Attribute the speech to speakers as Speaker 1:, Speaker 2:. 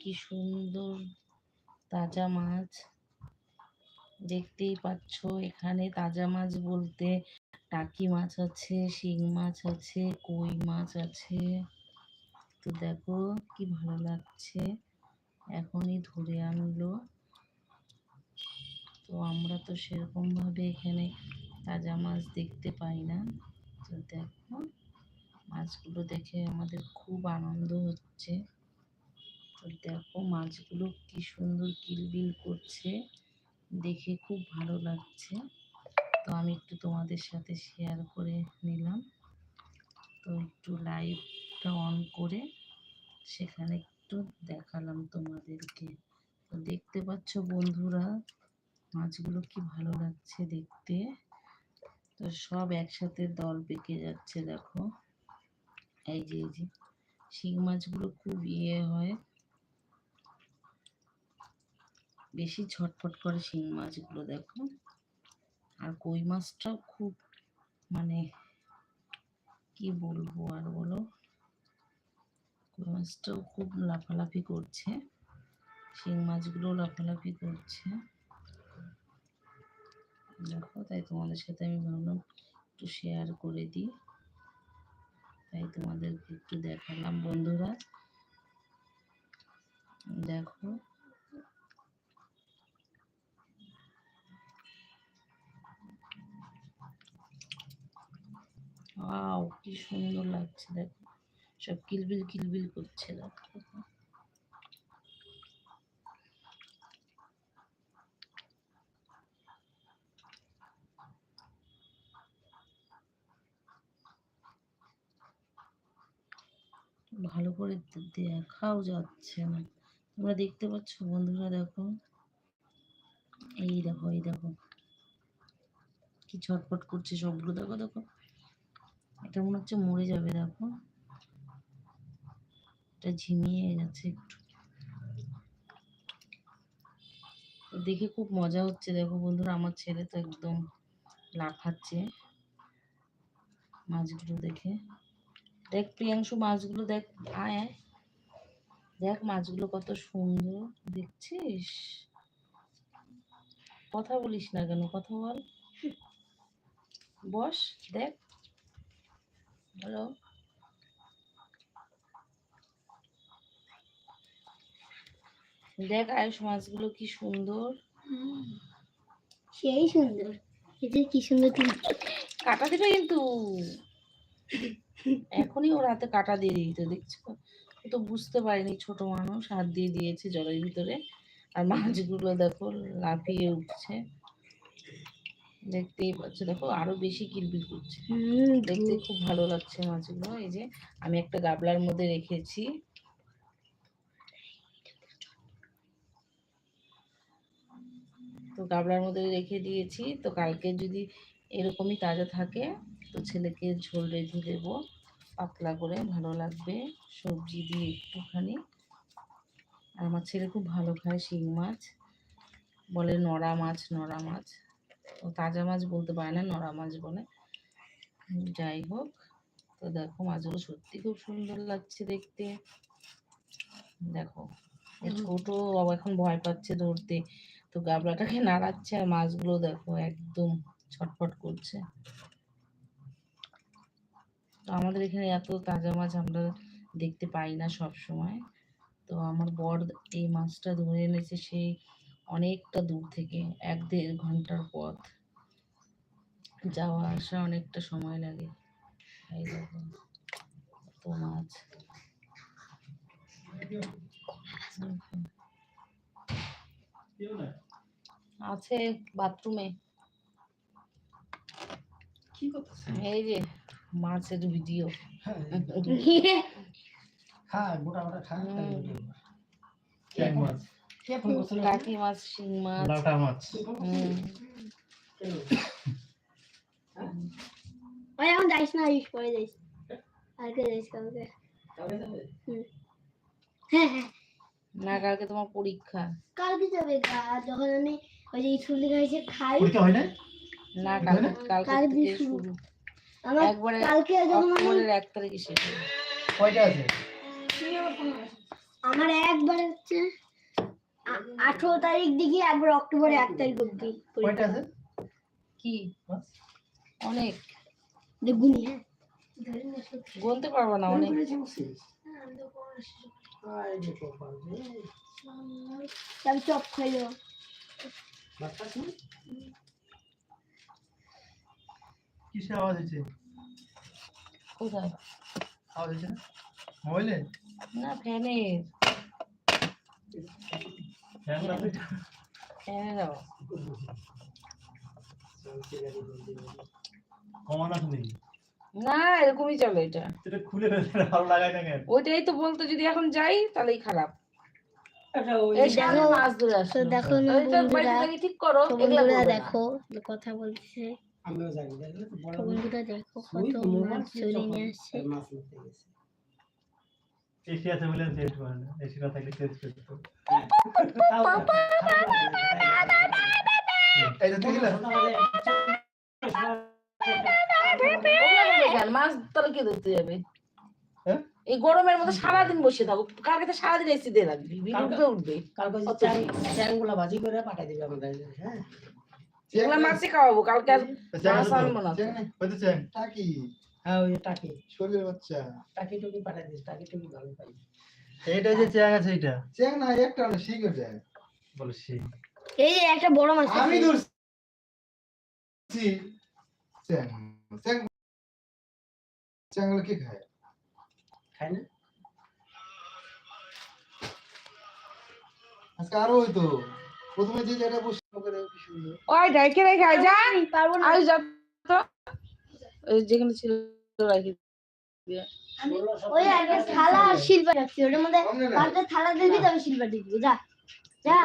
Speaker 1: কি সুন্দর তাজা মাছ। দেখতেই পাচ্ছ, এখানে তাজা মাছ বলতে টাকি মাছ আছে, শিং মাছ আছে, কই মাছ আছে। তো দেখো কি ভালো লাগছে, এখনই ধরে আনলো। তো আমরা তো সেরকম ভাবে এখানে তাজা মাছ দেখতে পাই না। তো দেখো, মাছগুলো দেখে আমাদের খুব আনন্দ হচ্ছে। তো দেখো মাছগুলো কি সুন্দর কিলবিল করছে। দেখে খুব ভালো লাগছে। তো আমি একটু তোমাদের সাথে শেয়ার করে নিলাম। তো একটু লাইভটা অন করে সেখানে একটু দেখালাম তোমাদেরকে। তো দেখতে পাচ্ছ বন্ধুরা, মাছগুলো কি ভালো লাগছে দেখতে। তো সব একসাথে দল পেকে যাচ্ছে দেখো। এই যে এই যে, শিং মাছগুলো খুব ইয়ে হয়। বেশি ঝটফট করে শিং মাছগুলো দেখো। আর কই মাছটাও খুব মানে কি বলব আর বলো? কই মাছটাও খুব লাফালাফি করছে। শিং মাছগুলো লাফালাফি করছে। দেখো, তাই তোমাদের সাথে আমি ভাবলাম একটু শেয়ার করে দিই। তাই তোমাদেরকে একটু দেখালাম বন্ধুরা। দেখো ওয়াও, কি সুন্দর লাগছে দেখো। সব কিলবিল কিলবিল করছে দেখো। ভালো করে দেখাও যাচ্ছে না। তোমরা দেখতে পাচ্ছ বন্ধুরা দেখো? এই দেখো এই দেখো। কি ছটফট করছে সবগুলো। দেখো দেখো। এটা মনে হচ্ছে মরে যাবে, দেখো। এটা ঝিমিয়ে গেছে একটু। দেখে খুব মজা হচ্ছে, দেখো বন্ধুরা, আমার ছেলে তো একদম লাফাচ্ছে মাছগুলো দেখে। দেখ প্রিয়াংশু, মাছগুলো দেখ, আয় দেখ মাছগুলো কত সুন্দর, দেখছিস? কথা বলিস না কেন, কথা বল। বস, দেখ। হ্যালো দেখ আয়ুষ মাছগুলো কি সুন্দর।
Speaker 2: সেই সুন্দর। এটা কি সুন্দর
Speaker 1: কাটা দিবে কিন্তু। এখনই ওর হাতে কাটা দিয়ে দিত দেখছ? তো বুঝতে পারিনি ছোট মানুষ হাত দিয়ে দিয়েছে জলের ভিতরে। আর মাছগুলো দেখো লাফিয়ে উঠছে। দেখতেই পাচ্ছ। দেখো আরও বেশি কিলবিল করছে।
Speaker 2: হুম,
Speaker 1: দেখতে খুব ভালো লাগছে মাছগুলো এই যে আমি একটা গাবলার মধ্যে রেখেছি। তো গাবলার মধ্যে রেখে দিয়েছি। তো কালকে যদি এরকমই তাজা থাকে তো ছেলেকে ঝোল রেঁধে দেবো। পাতলা করে ভালো লাগবে। সবজি দিয়ে একটুখানি। আর আমার ছেলে খুব ভালো খায় শিং মাছ। বলে নড়া মাছ নড়া মাছ। তাজা মাছ বলতে পারে না নড়া মাছ বলে। যাই হোক তো দেখো মাছগুলো সত্যি খুব সুন্দর লাগছে দেখতে। দেখো ছোট বাবা এখন ভয় পাচ্ছে ধরতে। তো গাবলাটাকে নাড়াচ্ছে আর মাছগুলো দেখো একদম ছটফট করছে। তো আমাদের এখানে এত তাজা মাছ আমরা দেখতে পাই না সব সময় তো আমার বর এই মাছটা ধরে এনেছে সেই অনেকটা দূর থেকে এক দেড় ঘণ্টার পথ। যাওয়া আসা অনেকটা সময় লাগে। এই দেখো কত মাছ। আছে বাথরুমে।
Speaker 3: কি করতেছে?
Speaker 1: এই যে মাছের ভিডিও।
Speaker 3: হ্যাঁ গোটা গোটা খা তাই
Speaker 1: হুম।
Speaker 3: ভিডিও। কর। ট্যাং মাছ। কে ফোন করছিল
Speaker 1: টাকি মাছ শিং মাছ
Speaker 3: মাছ
Speaker 1: হুম
Speaker 2: ওই এখন যাইস না পরে যাইস কালকে যাইস কালকে হ্যাঁ হ্যাঁ
Speaker 1: না কালকে তোমার পরীক্ষা
Speaker 2: কালকে যাবে গা যখন আমি ওই যে স্কুল থেকে এসে খাই
Speaker 3: পরীক্ষা হয় না
Speaker 1: না কালকে কালকে থেকে
Speaker 2: শুরু। আমার
Speaker 1: একবারে
Speaker 2: কালকে যখন আমি
Speaker 1: এক তারিখে শেষ
Speaker 3: কয়টা আছে
Speaker 2: আমার একবার হচ্ছে আঠারো তারিখ দিকে একবার অক্টোবর এক তারিখ অব্দি
Speaker 3: কয়টা আছে?
Speaker 1: কি? অনেক।
Speaker 2: দেখুনি হ্যাঁ।
Speaker 1: গুনতে পারব না অনেক।
Speaker 2: আমি চপ?
Speaker 3: কিসে আওয়াজ হচ্ছে
Speaker 1: কোথায়?
Speaker 3: আওয়াজ হচ্ছে মোবাইলে?
Speaker 1: না ফ্যানের।
Speaker 3: ফ্যান না
Speaker 1: এরকমই চলে এটা
Speaker 3: সেটা খুলে ভালো লাগায় না কেন
Speaker 1: ওইটাই তো বলতো যদি এখন যাই তাহলেই খারাপ
Speaker 3: এটা
Speaker 2: দেখো- কথা বলছে দেখো কত মাছ চলে নিয়ে আসছে
Speaker 3: এসি আছে বলে চেঞ্জ করে না। এসি না থাকলে চেঞ্জ?
Speaker 1: মাছ কে ধরতে যাবে?
Speaker 4: হ্যাঁ?
Speaker 1: এই গরমের মধ্যে সারাদিন বসে থাকো। কালকে তো সারাদিন এসি দিয়ে
Speaker 3: লাগবে
Speaker 1: উঠবে উঠবে।
Speaker 3: কালকে চ্যাংগুলা ভাজি করে পাঠাই দিবে আমাদের হ্যাঁ।
Speaker 1: মাছই খাওয়াবো কালকে আর মাছ আনব না।
Speaker 3: হ্যাঁ ওই টাকি।
Speaker 4: শরীরের বাচ্চা।
Speaker 3: টাকি টুকি পাঠাই দিস টাকি টুকি ভালো পাই।
Speaker 4: এইটা যে চ্যাং আছে এইটা? চ্যাং না একটা না শিখ যায়
Speaker 3: বলো সেই
Speaker 2: এই একটা বড় মাছ
Speaker 4: আমি ধরছি। চ্যাং চ্যাং চ্যাংগুলো কে খায়?
Speaker 3: খাই না?
Speaker 4: আজকে আরও হইতো। প্রথমে যে জায়গায় বসে করে কি সুন্দর।
Speaker 1: ওই ডাইকে রেখে আয়
Speaker 2: পারব না।
Speaker 1: আয় যা যেখানে ছিল রাখি দিয়ে।
Speaker 2: ওই একটা থালা আর শিল্পা রাখছি ওটার মধ্যে পাঁচটা থালা দিবি তবে শিল্পা দিবি যা। যা।